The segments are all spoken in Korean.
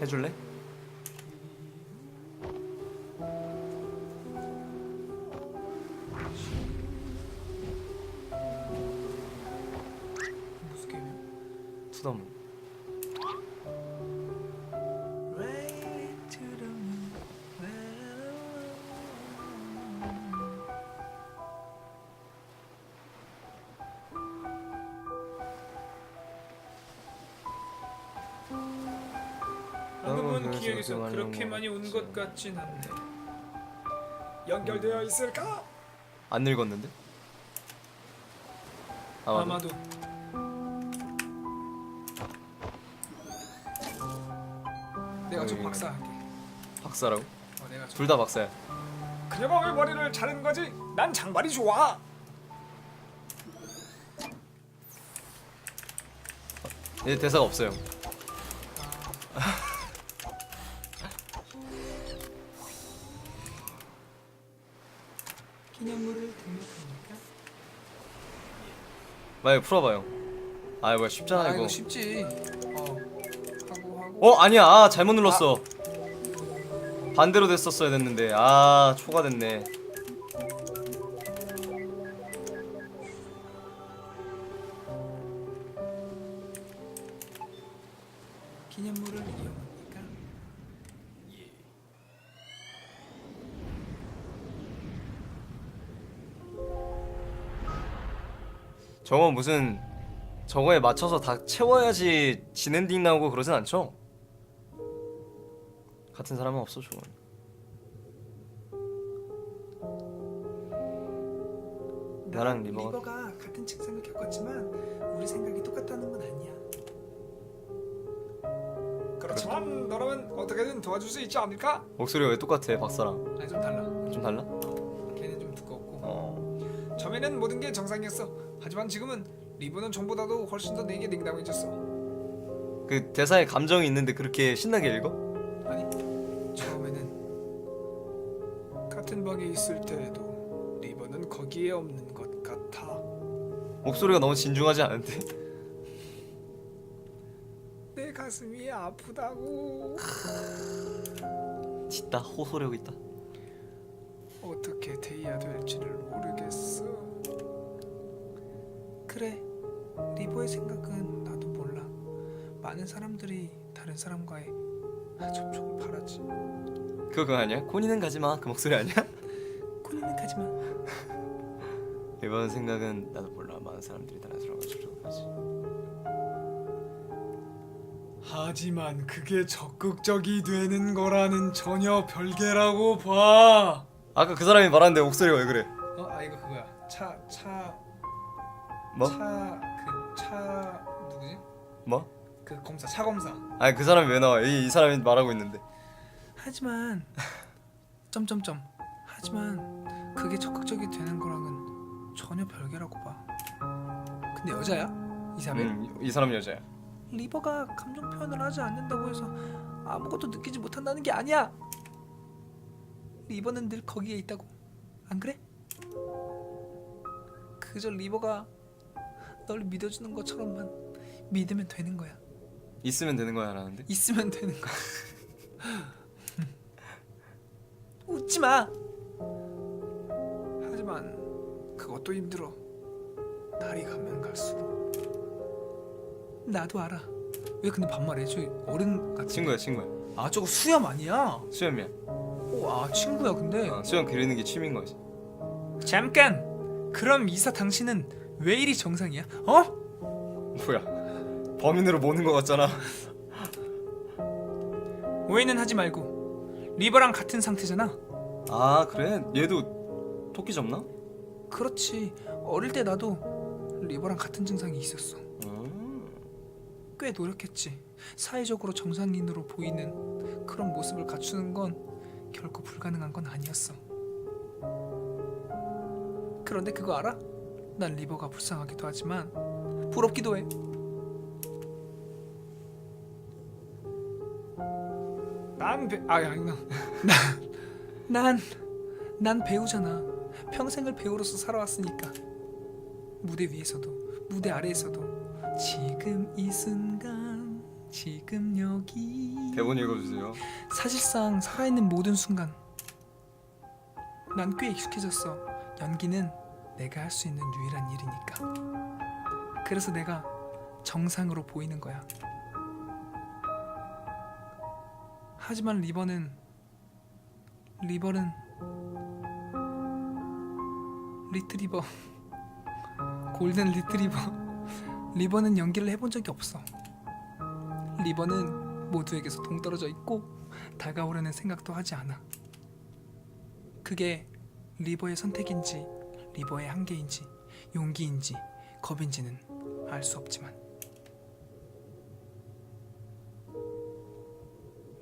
해줄래? 기억에서 그렇게 많이 온것 것 같진 않네. 연결되어 있을까? 안 늙었는데? 아마도, 아마도. 내가 좀. 박사할게. 박사라고? 어, 내가 좀. 둘 다 박사야 그녀가 왜 머리를 자른 거지? 난 장발이 좋아. 얘 대사가 없어요 기념물을 등록합니까? 만약에 풀어봐요 아 뭐야 쉽잖아 아 이거 이거 쉽지. 어. 하고 하고. 어 아니야 아 잘못 눌렀어 반대로 됐었어야 됐는데 아 초과됐네 기념물을 저거 무슨 저거에 맞춰서 다 채워야지 진엔딩 나오고 그러진 않죠? 같은 사람은 없어 저건 나랑 리버가- 리버가 같은 측정을 겪었지만 우리 생각이 똑같다는 건 아니야. 그렇지만 너라면 어떻게든 도와줄 수 있지 않을까? 목소리가 왜 똑같아 박사랑 아니 좀 달라. 좀 달라? 처음에는 모든 게 정상이었어. 하지만 지금은 리버는 전보다도 훨씬 더 내게 냉담해졌어. 그 대사에 감정이 있는데 그렇게 신나게 읽어? 아니 처음에는 같은 방에 있을 때에도 리버는 거기에 없는 것 같아. 목소리가 너무 진중하지 않은데? 내 가슴이 아프다고. 짓다 호소력 있다 어떻게 돼야 될지를 모르겠어. 리버의 생각은 나도 몰라. 많은 사람들이 다른 사람과의 접촉을 바라지. 그거 아니야? 코니는 가지마 그 목소리 아니야? 코니는 가지마. 이번 생각은 나도 몰라 많은 사람들이 다른 사람과 접촉하지 하지만 그게 적극적이 되는 거라는 전혀 별개라고 봐. 아까 그 사람이 말하는데 목소리가 왜 그래? 어, 아 이거 그거야. 차, 차, 뭐? 차, 그 차 누구지? 뭐? 그 검사, 차 검사. 아니 그 사람이 왜 나와? 이, 이 사람이 말하고 있는데 하지만 점점점 하지만 그게 적극적이 되는 거랑은 전혀 별개라고 봐. 근데 여자야? 이사벨? 음, 이 사람 여자야 리버가 감정 표현을 하지 않는다고 해서 아무것도 느끼지 못한다는 게 아니야. 리버는 늘 거기에 있다고. 안 그래? 그저 리버가 널 믿어주는 것처럼만 믿으면 되는 거야. 있으면 되는 거야 라는데 있으면 되는 거야. 웃지 마. 하지만 그것도 힘들어. 날이 가면 갈수록. 나도 알아. 왜 근데 반말해? 저 어른 같은. 친구야 친구야 아 저거 수염 아니야? 수염이야 오, 아 친구야 근데. 어, 수염 기르는 게 취미인 거지 잠깐. 그럼 이사 당신은 왜 이리 정상이야? 어? 뭐야 범인으로 모는 거 같잖아 오해는 하지 말고 리버랑 같은 상태잖아. 아 그래? 얘도 토끼 접나? 그렇지. 어릴 때 나도 리버랑 같은 증상이 있었어. 음. 꽤 노력했지. 사회적으로 정상인으로 보이는 그런 모습을 갖추는 건 결코 불가능한 건 아니었어. 그런데 그거 알아? 난 리버가 불쌍하기도 하지만 부럽기도 해. 난 배... 아 아니 난난 난 배우잖아. 평생을 배우로서 살아왔으니까. 무대 위에서도 무대 아래에서도 지금 이 순간 지금 여기 대본 읽어주세요. 사실상 살아있는 모든 순간 난 꽤 익숙해졌어 연기는 내가 할 수 있는 유일한 일이니까. 그래서 내가 정상으로 보이는 거야. 하지만 리버는 리버는 리트리버 골든 리트리버. 리버는 연기를 해본 적이 없어. 리버는 모두에게서 동떨어져 있고 다가오려는 생각도 하지 않아. 그게 리버의 선택인지 리버의 한계인지 용기인지 겁인지는 알 수 없지만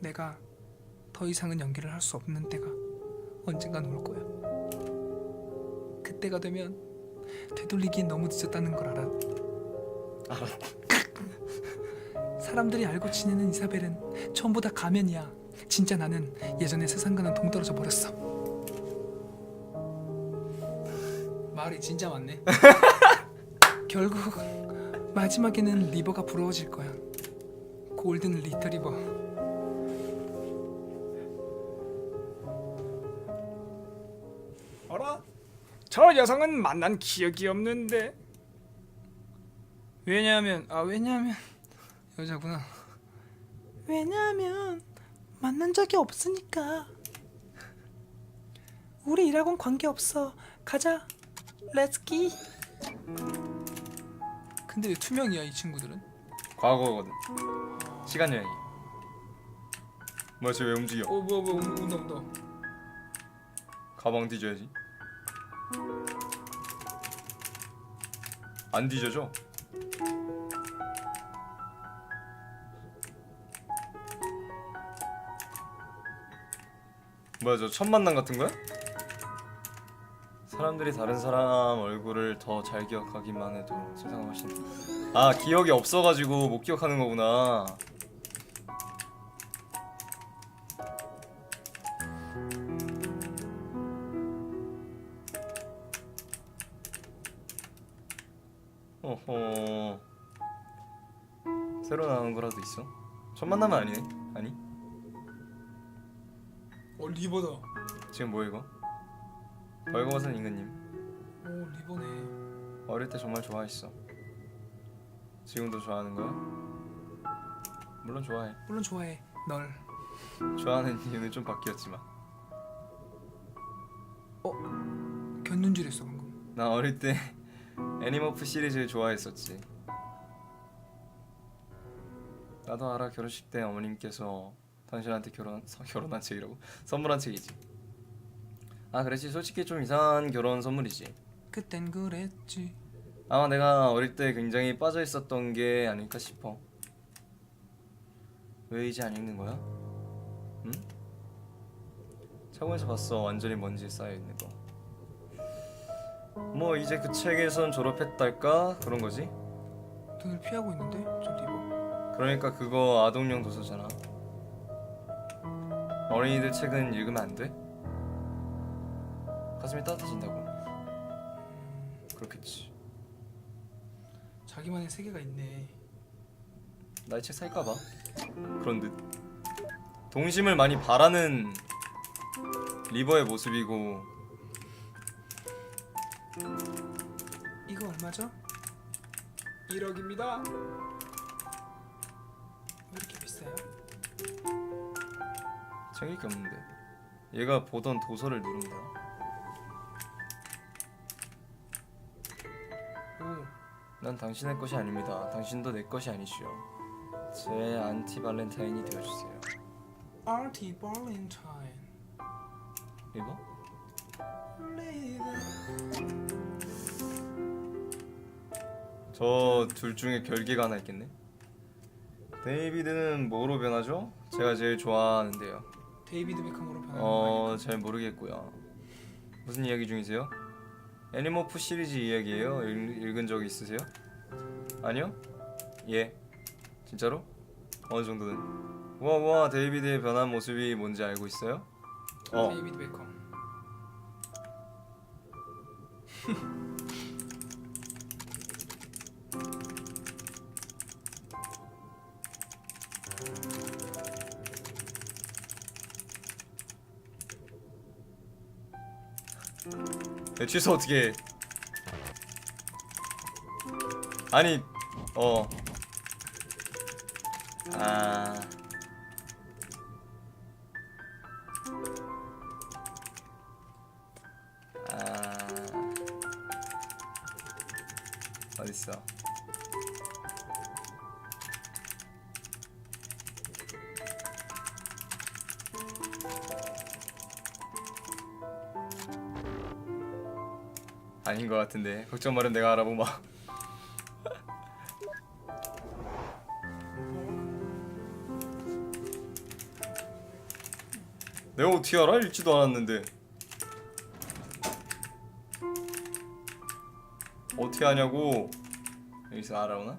내가 더 이상은 연기를 할 수 없는 때가 언젠간 올 거야. 그때가 되면 되돌리기엔 너무 늦었다는 걸 알아. 사람들이 알고 지내는 이사벨은 전부 다 가면이야. 진짜 나는 예전에 세상과는 동떨어져 버렸어. 말이 진짜 많네. 결국 마지막에는 리버가 부러워질 거야. 골든 리터리버. 어라? 저 여성은 만난 기억이 없는데. 왜냐하면 아 왜냐하면 여자구나. 왜냐하면 만난 적이 없으니까. 우리 일하고는 관계 없어. 가자. 렛츠기. 근데 왜 투명이야 이 친구들은? 과거거든. 시간 여행. 뭐야 쟤왜 움직여? 어 뭐야 뭐야 온다 온다. 가방 뒤져야지. 안 뒤져져? 뭐야 저 첫 만남 같은 거야? 사람들이 다른 사람 얼굴을 더 잘 기억하기만 해도 세상은 훨씬 아 기억이 없어가지고 못 기억하는 거구나 어허 새로 나온 거라도 있어? 첫 만남은 아니네 아니 어 리버다. 지금 뭐 이거? 벌거벗은 임금님 오 리버네. 어릴 때 정말 좋아했어 지금도 좋아하는 거야? 물론 좋아해 물론 좋아해. 널. 좋아하는 이유는 좀 바뀌었지만 견눈 줄 했어 방금. 나 어릴 때 애니머프 시리즈를 좋아했었지 나도 알아 결혼식 때 어머님께서 당신한테 결혼 서- 결혼한 책이라고 선물한 책이지 아 그렇지 솔직히 좀 이상한 결혼 선물이지 그땐 그랬지. 아마 내가 어릴 때 굉장히 빠져 있었던 게 아닐까 싶어. 왜 이제 안 읽는 거야? 응? 차고에서 봤어. 완전히 먼지에 쌓여 있는 거. 뭐 이제 그 책에선 졸업했달까 그런 거지. 등을 피하고 있는데 저 리버. 그러니까 그거 아동용 도서잖아. 어린이들 책은 읽으면 안 돼? 가슴이 따뜻해진다고. 그렇겠지. 자기만의 세계가 있네. 나의 책 살까봐 그런 듯 동심을 많이 바라는 리버의 모습이고 이거 얼마죠? 1억입니다. 왜 이렇게 비싸요? 챙길 게 없는데 얘가 보던 도서를 누른다 난 당신의 것이 아닙니다 당신도 내 것이 아니시오 제 안티 발렌타인이 되어주세요 아티 발렌타인. 리버? 저 둘 중에 결계가 하나 있겠네 데이비드는 뭐로 변하죠? 제가 제일 좋아하는데요 데이비드 베컴으로 변하는 거 어, 잘 모르겠고요. 무슨 이야기 중이세요? 애니모프 시리즈 이야기예요? 읽, 읽은 적 있으세요? 아니요? 예. 진짜로? 어느 정도는? 우와 우와 데이비드의 변한 모습이 뭔지 알고 있어요? 아니야? 어. 데이비드 베컴. 내 취소 어떻게 해? 아니 어. 아. 아. 어딨어? 아닌 것 같은데 걱정 마렴 내가 알아보마 내가 어떻게 알아? 읽지도 않았는데 어떻게 하냐고 여기서 알아오나?